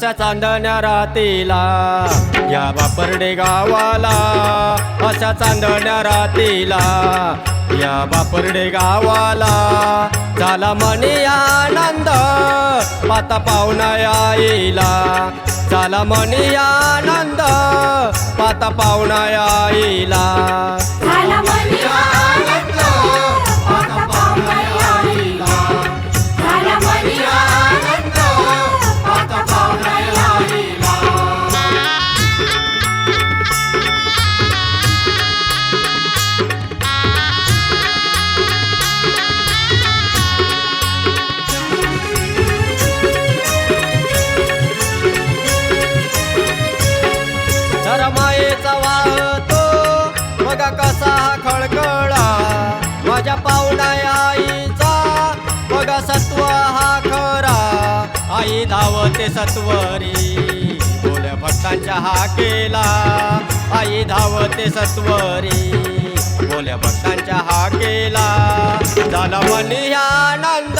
अशा चांदण्या रातीला या बापर्डे गावाला अशा चांदण्या रातीला या बापर्डे गावाला झाला मनी आनंद पाता पाहुणा याईला झाला मनी आनंद पाता पाहुणा याईला बघा सत्व हा खरा आई धावते सत्वरी. बोल्या भक्तांच्या हा केला आई धावते सत्वरी. बोल्या भक्तांच्या हा केला झाला मनी आनंद.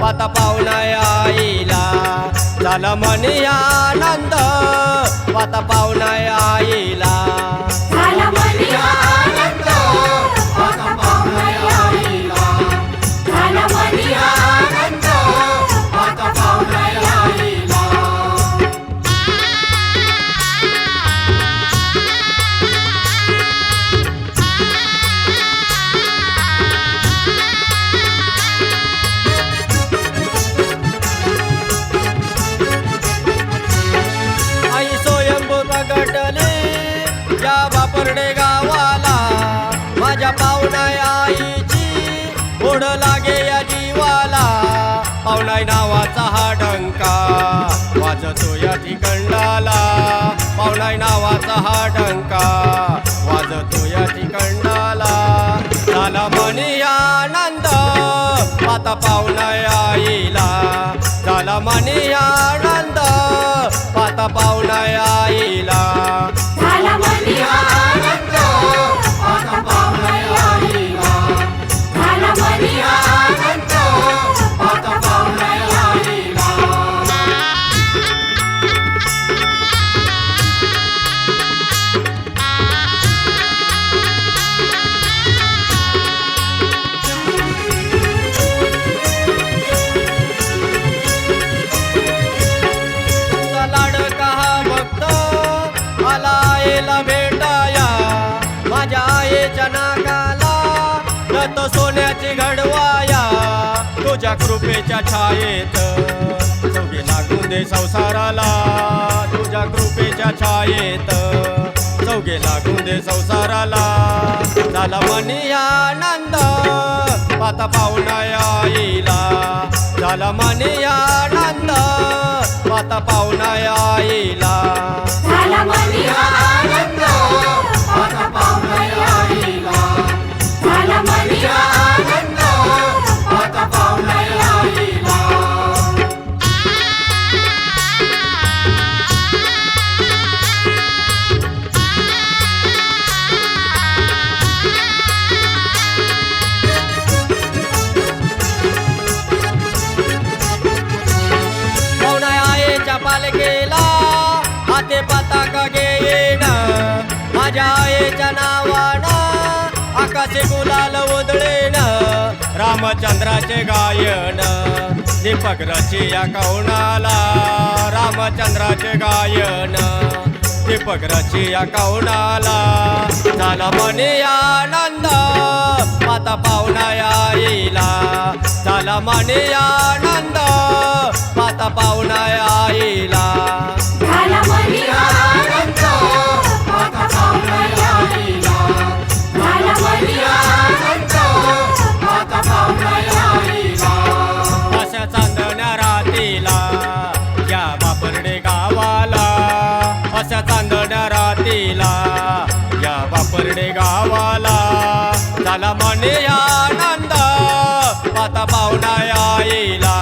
पाता पाहुणा आईला. झाला मनी आनंद. पाता पाहुणा बापर्डे गावाला माझ्या पाहुणाय आईची ओढ लागे या जीवाला. पाहुणाय नावाचा हा डंका वाजतो या ठिकंडाला पाहुणाय नावाचा हा डंका वाजतो या ठिकंडाला झाला मनी आनंद आता पाहुणाय आईला. सोन्याची घडवाया. तुझ्या कृपेच्या छायेत चौघे लागून दे संसाराला. तुझ्या कृपेच्या छायेत चौघे लागून दे संसाराला. झाला मनी आनंद पाता पाहुणा आईला. झाला मनी आनंद पाता पाहुणा आईला. आकाशे उदळेन रामचंद्राचे गायन. दीपक रचिया कौणाला रामचंद्राचे गायन. दीपक रचिया कौणाला झाला मनी आनंद. माता पाहुणा आईला झाला मनी आनंद. मने आनंद. पाता पाहुणा आईला